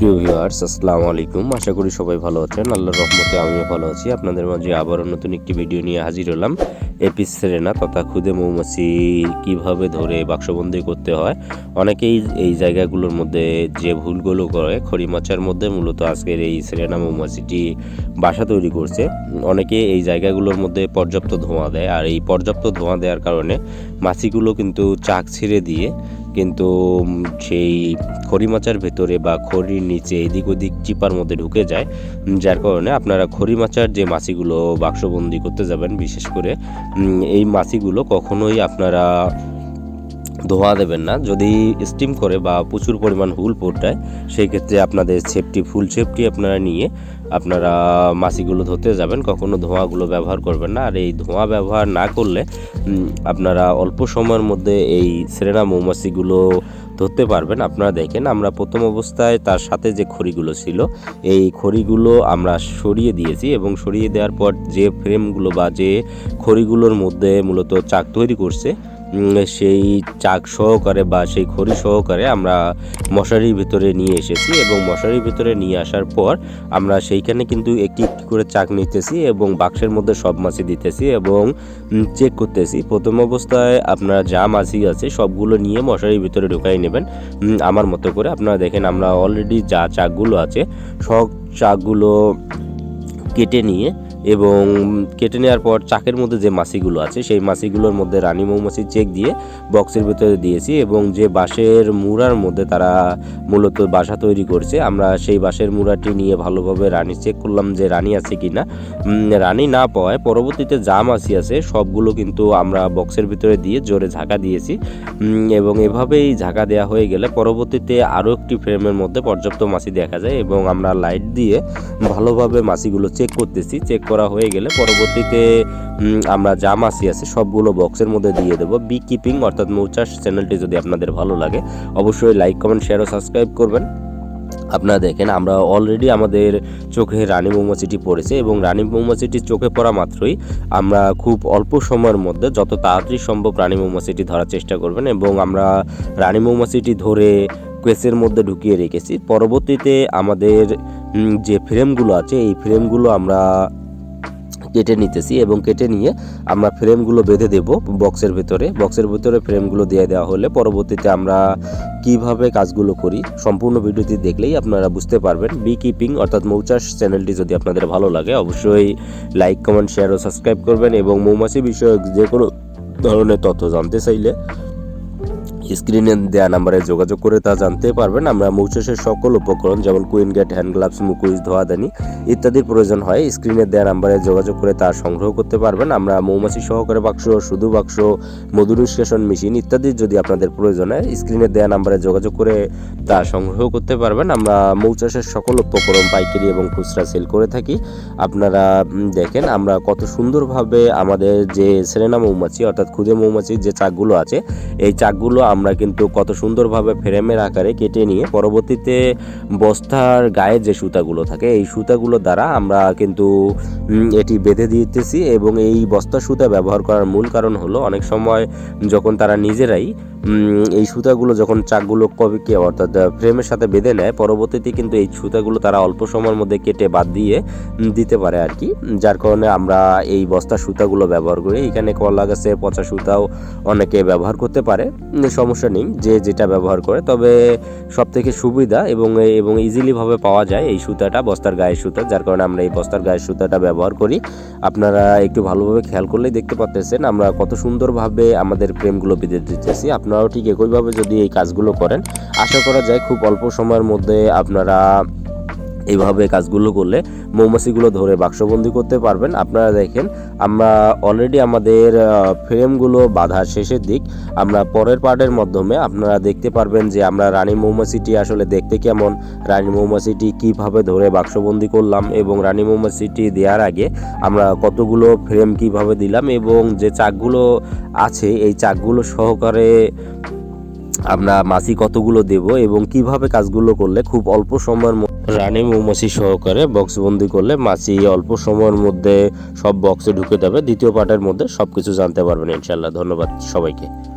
Viewers আসসালামু আলাইকুম। আশা করি সবাই ভালো আছেন। আল্লাহর রহমতে আমিও ভালো আছি। আপনাদের মাঝে আবারও নতুন একটি ভিডিও নিয়ে হাজির হলাম। এপিস সেরেনা তথা খুদে মৌমাছি কীভাবে ধরে বাক্সবন্দি করতে হয়। অনেকেই এই জায়গাগুলোর মধ্যে যে ভুলগুলো করে খড়ি মাচার মধ্যে মূলত আজকের এই সেরেনা মৌমাছিটি বাসা তৈরি করছে। অনেকে এই জায়গাগুলোর মধ্যে পর্যাপ্ত ধোঁয়া দেয়। আর এই পর্যাপ্ত ধোঁয়া দেওয়ার কারণে মাছিগুলো কিন্তু চাক ছেড়ে দিয়ে কিন্তু সেই খড়ি মাচার ভেতরে বা খড়ির নিচে এদিক ওদিক চিপার মধ্যে ঢুকে যায়। যার কারণে আপনারা খড়ি মাচার যে মাছিগুলো বাক্সবন্দি করতে যাবেন, বিশেষ করে এই মাছিগুলো কখনোই আপনারা ধোয়া দেবেন না। যদি স্টিম করে বা প্রচুর পরিমাণ হুল পড়টায় সেই ক্ষেত্রে আপনাদের সেফটি ফুল সেফটি আপনারা নিয়ে আপনারা মাছিগুলো ধরতে যাবেন। কখনো ধোঁয়াগুলো ব্যবহার করবেন না। আর এই ধোঁয়া ব্যবহার না করলে আপনারা অল্প সময়ের মধ্যে এই সেরেনা মৌমাছিগুলো ধরতে পারবেন। আপনারা দেখেন, আমরা প্রথম অবস্থায় তার সাথে যে খড়িগুলো ছিল, এই খড়িগুলো আমরা সরিয়ে দিয়েছি এবং সরিয়ে দেওয়ার পর যে ফ্রেমগুলো বা যে খড়িগুলোর মধ্যে মূলত চাক তৈরি করছে সেই চাক সহকারে বা সেই খড়ি সহকারে আমরা মশারির ভিতরে নিয়ে এসেছি এবং মশারির ভিতরে নিয়ে আসার পর আমরা সেইখানে কিন্তু একটি একটি করে চাক নিতেছি এবং বাক্সের মধ্যে সব মাছই দিতেছি এবং চেক করতেছি। প্রথম অবস্থায় আপনারা যা মাছই আছে সবগুলো নিয়ে মশারির ভিতরে ঢুকাই নেবেন। আমার মতো করে আপনারা দেখেন আমরা অলরেডি যা চাকগুলো আছে, সব চাকগুলো কেটে নিয়ে এবং কেটে নেওয়ার পর চাকের মধ্যে যে মাছিগুলো আছে, সেই মাছিগুলোর মধ্যে রানী মৌমাছি চেক দিয়ে বক্সের ভিতরে দিয়েছি এবং যে বাঁশের মুড়ার মধ্যে তারা মূলত বাসা তৈরি করছে, আমরা সেই বাঁশের মুড়াটি নিয়ে ভালোভাবে রানী চেক করলাম যে রানী আছে কি না রানী না পাওয়ায় পরবর্তীতে যা মাছি আছে, সবগুলো কিন্তু আমরা বক্সের ভিতরে দিয়ে জোরে ঝাঁকা দিয়েছি। এবং এভাবেই ঝাঁকা দেওয়া হয়ে গেলে পরবর্তীতে আরও একটি ফ্রেমের মধ্যে পর্যাপ্ত মাছি দেখা যায় এবং আমরা লাইট দিয়ে ভালোভাবে মাছিগুলো চেক করতেছি, চেক করা হয়ে গেলে পরবর্তীতে আমরা যা মাছি আছে সবগুলো বক্সের মধ্যে দিয়ে দেবো। বি কিপিং অর্থাৎ মৌচাষ চ্যানেলটি যদি আপনাদের ভালো লাগে, অবশ্যই লাইক কমেন্ট শেয়ার ও সাবস্ক্রাইব করবেন। আপনারা দেখেন, আমরা অলরেডি আমাদের চোখে রানী মৌমাছিটি পড়েছে এবং রানী মৌমাছিটি চোখে পড়া মাত্রই আমরা খুব অল্প সময়ের মধ্যে যত তাড়াতাড়ি সম্ভব রানী মৌমাছিটি ধরার চেষ্টা করবেন এবং আমরা রানী মৌমাছিটি ধরে কেসের মধ্যে ঢুকিয়ে রেখেছি। পরবর্তীতে আমাদের যে ফ্রেমগুলো আছে, এই ফ্রেমগুলো আমরা কেটে নিতেছি এবং কেটে নিয়ে আমরা ফ্রেমগুলো বেঁধে দেব বক্সের ভেতরে। বক্সের ভেতরে ফ্রেমগুলো দিয়ে দেওয়া হলে পরবর্তীতে আমরা কীভাবে কাজগুলো করি সম্পূর্ণ ভিডিওটি দেখলেই আপনারা বুঝতে পারবেন। বি কিপিং অর্থাৎ মৌচাষ চ্যানেলটি যদি আপনাদের ভালো লাগে অবশ্যই লাইক, কমেন্ট, শেয়ার ও সাবস্ক্রাইব করবেন এবং মৌমাছি বিষয়ক যে কোনো ধরনের তথ্য জানতে চাইলে স্ক্রিনে দেওয়া নাম্বারে যোগাযোগ করে তা জানতে পারবেন। আমরা মৌচাষের সকল উপকরণ, যেমন কুইন গেট, হ্যান্ড গ্লাভস মুকুইজ ধোয়াদানি ইত্যাদির প্রয়োজন হয়। স্ক্রিনে দেওয়া নাম্বারে যোগাযোগ করে তা সংগ্রহ করতে পারবেন। আমরা মৌমাছি সহকারে বাক্স, শুধু বাক্স মধু নিষ্কাশন মেশিন ইত্যাদি যদি আপনাদের প্রয়োজন হয়, স্ক্রিনে দেওয়া নাম্বারে যোগাযোগ করে তা সংগ্রহ করতে পারবেন। আমরা মৌচাষের সকল উপকরণ, পাইকারি এবং খুচরা সেল করে থাকি। আপনারা দেখেন, আমরা কত সুন্দরভাবে আমাদের যে সেরেনা মৌমাছি, অর্থাৎ ক্ষুদে মৌমাছির যে চাকগুলো আছে, এই চাকগুলো আমরা কিন্তু কত সুন্দরভাবে ফ্রেমের আকারে কেটে নিয়ে পরবর্তীতে বস্তার গায়ে যে সুতাগুলো থাকে, এই সুতাগুলো দ্বারা আমরা কিন্তু এটি বেঁধে দিতেছি এবং এই বস্তা সুতা ব্যবহার করার মূল কারণ হলো অনেক সময় যখন তারা নিজেরাই এই সুতাগুলো যখন চাকগুলো কবিকে অর্থাৎ ফ্রেমের সাথে বেঁধে নেয়, পরবর্তীতে কিন্তু এই সুতাগুলো তারা অল্প সময়ের মধ্যে কেটে বাদ দিয়ে দিতে পারে আর কি। যার কারণে আমরা এই বস্তা সুতাগুলো ব্যবহার করি। এখানে কলা গাছের পচা সুতাও অনেকে ব্যবহার করতে পারে সমস্যা নেই, যে যেটা ব্যবহার করে। তবে সব থেকে সুবিধা এবং এবং ইজিলিভাবে পাওয়া যায় এই সুতাটা, বস্তার গায়ের সুতা। যার কারণে আমরা এই বস্তার গায়ের সুতাটা ব্যবহার করি। আপনারা একটু ভালোভাবে খেয়াল করলেই দেখতে পাচ্ছেন আমরা কত সুন্দরভাবে আমাদের প্রেমগুলো বেঁধে দিতেছি। আপনারাও ঠিক একইভাবে যদি এই কাজগুলো করেন, আশা করা যায় খুব অল্প সময়ের মধ্যে আপনারা এইভাবে কাজগুলো করলে মৌমাছিগুলো ধরে বাক্সবন্দি করতে পারবেন। আপনারা দেখেন, আমরা অলরেডি আমাদের ফ্রেমগুলো বাঁধার শেষের দিক। আমরা পরের পার্টের মাধ্যমে আপনারা দেখতে পারবেন যে আমরা রানী মৌমাছিটি আসলে দেখতে কেমন, রানী মৌমাছিটি কীভাবে ধরে বাক্সবন্দি করলাম এবং রানী মৌমাছিটি দেওয়ার আগে আমরা কতগুলো ফ্রেম কীভাবে দিলাম এবং যে চাকগুলো আছে, এই চাকগুলো সহকারে আমরা মাসি কতগুলো দেব এবং কীভাবে কাজগুলো করলে খুব অল্প সময়ের রানী মৌমাছি সহকারে বক্স বন্দি করলে মাসি অল্প সময়ের মধ্যে সব বক্সে ঢুকে যাবে। দ্বিতীয় পার্টের মধ্যে সবকিছু জানতে পারবেন। ইনশাল্লাহ ধন্যবাদ সবাইকে।